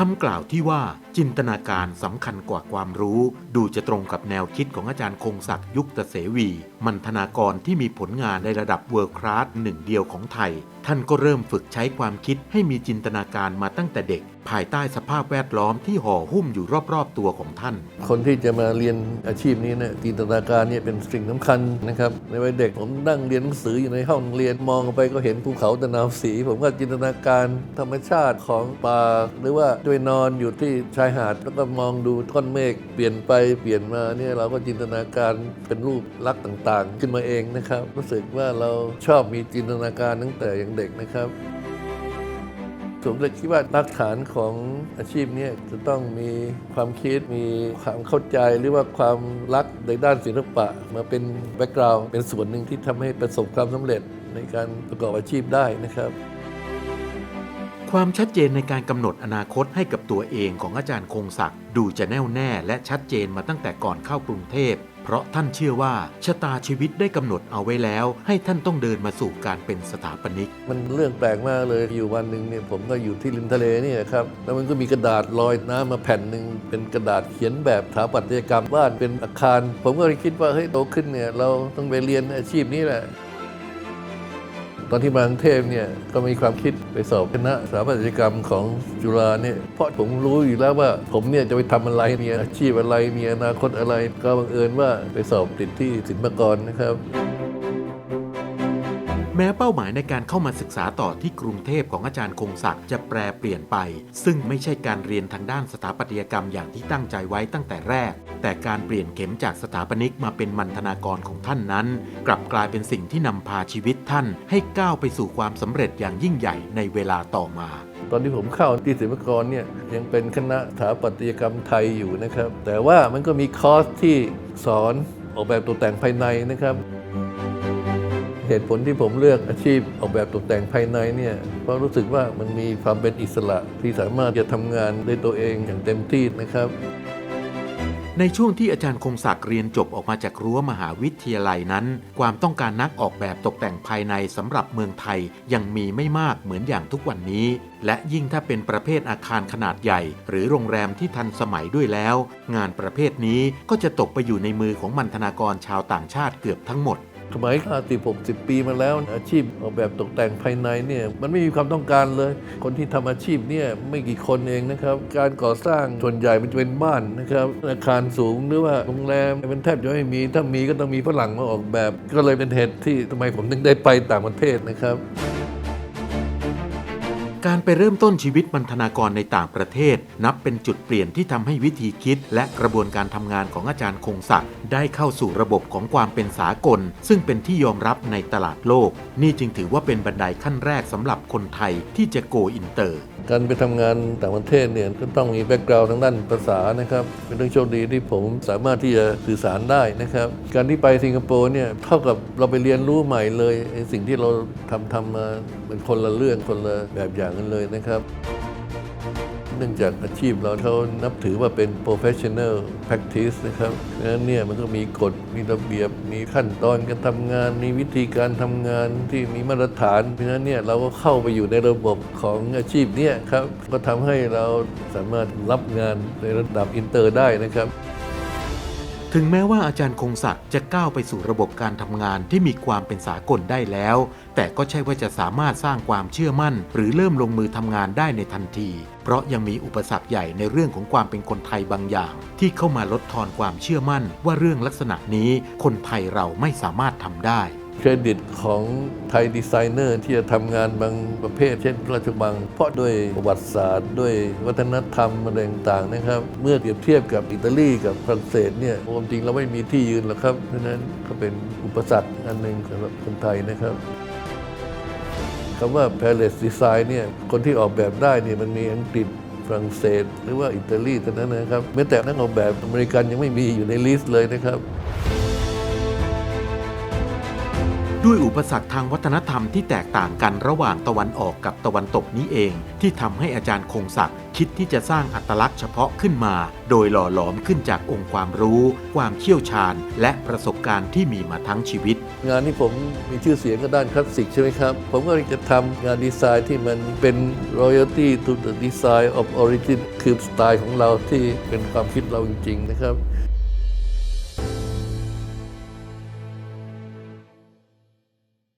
คำกล่าวที่ว่าจินตนาการสำคัญกว่าความรู้ ดูจะตรงกับแนวคิดของอาจารย์คงศักดิ์ยุคตเสวี มันธนากรที่มีผลงานในระดับเวิร์คลาสหนึ่งเดียวของไทย ท่านก็เริ่มฝึกใช้ความคิดให้มีจินตนาการมาตั้งแต่เด็ก ภายใต้สภาพแวดล้อมที่ห่อหุ้มอยู่รอบๆตัวของท่าน คนที่จะมาเรียนอาชีพนี้เนี่ยจินตนาการเนี่ยเป็นสิ่งสำคัญนะครับในวัยเด็กผมนั่งเรียนหนังสืออยู่ในห้องเรียนมองไปก็เห็นภูเขาตะนาวสี ผมก็จินตนาการธรรมชาติของป่าหรือว่าด้วยนอนอยู่ที่ชายหาดแล้วก็มองดูก้อนเมฆเปลี่ยนไปเปลี่ยนมาเนี่ยเราก็จินตนาการเป็นรูปลักษณ์ต่างๆ ขึ้นมาเองนะครับ รู้สึกว่าเราชอบมีจินตนาการตั้งแต่อย่างเด็กนะครับ ผมเลยคิดว่ารากฐานของอาชีพนี้จะต้องมีความคิดมีความเข้าใจหรือว่าความรักในด้านศิลปะ มาเป็นแบ็กกราวด์เป็นส่วนหนึ่งที่ทำให้ประสบความสำเร็จในการประกอบอาชีพได้นะครับ ความชัดเจนในการกำหนดอนาคตให้กับตัวเองของอาจารย์คงศักดิ์ดูจะแน่วแน่และชัดเจนมาตั้งแต่ก่อนเข้ากรุงเทพ เพราะท่านเชื่อว่าชะตาชีวิตได้กำหนดเอาไว้แล้ว ให้ท่านต้องเดินมาสู่การเป็นสถาปนิก มันเรื่องแปลกมากเลยอยู่วันหนึ่งเนี่ยผมก็อยู่ที่ริมทะเลเนี่ยครับแล้วมันก็มีกระดาษลอยน้ำมาแผ่นหนึ่งเป็นกระดาษเขียนแบบสถาปัตยกรรมบ้านเป็นอาคาร ผมก็เลยคิดว่าเฮ้ยโตขึ้นเนี่ยเราต้องไปเรียนอาชีพนี้แหละ ตอนที่มากรุงเทพเนี่ยก็มีความคิดไปสอบคณะสถาปัตยกรรมของจุฬาเนี่ยเพราะผมรู้อยู่แล้วว่าผมเนี่ยจะไปทำอะไรมีอาชีพอะไรมีอนาคตอะไร ก็บังเอิญว่าไปสอบติดที่ศิลปากรนะครับ แม้เป้าหมายในการเข้ามาศึกษาต่อที่กรุงเทพของอาจารย์คงศักดิ์จะแปรเปลี่ยนไป ซึ่งไม่ใช่การเรียนทางด้านสถาปัตยกรรมอย่างที่ตั้งใจไว้ตั้งแต่แรก แต่การเปลี่ยนเข็มจากสถาปนิกมาเป็นมันธนากรของท่านนั้น กลับกลายเป็นสิ่งที่นำพาชีวิตท่าน ให้ก้าวไปสู่ความสำเร็จอย่างยิ่งใหญ่ในเวลาต่อมาตอนที่ผมเข้าที่ศิลปากรเนี่ยยังเป็นคณะสถาปัตยกรรมไทยอยู่นะครับ แต่ว่ามันก็มีคอร์สที่สอนออกแบบตกแต่งภายในนะครับ เหตุผลที่ผมเลือกอาชีพออกแบบตกแต่งภายในเนี่ยเพราะรู้สึกว่ามันมีความเป็นอิสระที่สามารถจะทำงานด้วยตัวเองอย่างเต็มที่นะครับในช่วงที่อาจารย์คงศักดิ์เรียนจบออกมาจากรั้วมหาวิทยาลัยนั้น ความต้องการนักออกแบบตกแต่งภายในสำหรับเมืองไทยยังมีไม่มากเหมือนอย่างทุกวันนี้ และยิ่งถ้าเป็นประเภทอาคารขนาดใหญ่ หรือโรงแรมที่ทันสมัยด้วยแล้ว งานประเภทนี้ก็จะตกไปอยู่ในมือของมันธนากรชาวต่างชาติเกือบทั้งหมด สมัย50 60 ปีมาแล้ว อาชีพออกแบบตกแต่งภายในเนี่ยมันไม่มีความต้องการเลย คนที่ทำอาชีพเนี่ยไม่กี่คนเองนะครับ การก่อสร้างส่วนใหญ่มันจะเป็นบ้านนะครับอาคารสูงหรือว่าโรงแรมมันแทบจะไม่มี ถ้ามีก็ต้องมีฝรั่งมาออกแบบ ก็เลยเป็นเหตุที่ทำไมผมถึงได้ไปต่างประเทศนะครับ การไปเริ่มต้นชีวิตบรรณากรในต่างประเทศ นับเป็นจุดเปลี่ยนที่ทำให้วิธีคิด และกระบวนการทำงานของอาจารย์คงศักดิ์ได้เข้าสู่ระบบของความเป็นสากล ซึ่งเป็นที่ยอมรับในตลาดโลก นี่จึงถือว่าเป็นบันไดขั้นแรกสำหรับคนไทยที่จะโกอินเตอร์ การไปทำงานต่างประเทศเนี่ยก็ต้องมีแบ็กกราวด์ทางด้านภาษานะครับ เป็นเรื่องโชคดีที่ผมสามารถที่จะสื่อสารได้นะครับ การที่ไปสิงคโปร์เนี่ยเท่ากับเราไปเรียนรู้ใหม่เลยสิ่งที่เราทำทำมาเป็นคนละเรื่องคนละแบบอย่างกันเลยนะครับ เนื่องจากอาชีพเราเขานับถือว่าเป็น professional practice นะครับดังนั้นเนี่ยมันก็มีกฎมีระเบียบมีขั้นตอนการทำงาน มีวิธีการทำงานที่มีมาตรฐาน เพราะฉะนั้นเนี่ยเราก็เข้าไปอยู่ในระบบของอาชีพเนี่ยครับก็ทำให้เราสามารถรับงานในระดับอินเตอร์ได้นะครับ ถึงแม้ว่าอาจารย์คงศักดิ์จะก้าวไปสู่ระบบการทำงานที่มีความเป็นสากลได้แล้ว แต่ก็ใช่ว่าจะสามารถสร้างความเชื่อมั่น หรือเริ่มลงมือทำงานได้ในทันที เพราะยังมีอุปสรรคใหญ่ในเรื่องของความเป็นคนไทยบางอย่าง ที่เข้ามาลดทอนความเชื่อมั่น ว่าเรื่องลักษณะนี้คนไทยเราไม่สามารถทำได้ เครดิตของไทยดีไซเนอร์ที่จะทำงานบางประเภท เช่นราชบัง เพราะด้วยประวัติศาสตร์ด้วยวัฒนธรรมอะไรต่างๆนะครับ เมื่อเปรียบเทียบกับอิตาลีกับฝรั่งเศสเนี่ยความจริงเราไม่มีที่ยืนหรอกครับ เพราะฉะนั้นก็เป็นอุปสรรคอันหนึ่งสำหรับคนไทยนะครับคำว่า Palace Design เนี่ยคนที่ออกแบบได้เนี่ยมันมีอังกฤษฝรั่งเศส หรือว่าอิตาลีเท่านั้นนะครับแม้แต่นักออกแบบอเมริกันยังไม่มีอยู่ในลิสต์เลยนะครับ ด้วยอุปสรรคทางวัฒนธรรมที่แตกต่างกันระหว่างตะวันออกกับตะวันตกนี้เอง ที่ทำให้อาจารย์คงศักดิ์คิดที่จะสร้างอัตลักษณ์เฉพาะขึ้นมา โดยหล่อหลอมขึ้นจากองค์ความรู้ ความเชี่ยวชาญ และประสบการณ์ที่มีมาทั้งชีวิต งานที่ผมมีชื่อเสียงก็ด้านคลาสสิกใช่ไหมครับ ผมก็เลยจะทำงานดีไซน์ที่มันเป็น royalty to the design of origin คือสไตล์ของเราที่เป็นความคิดเราจริงๆนะครับ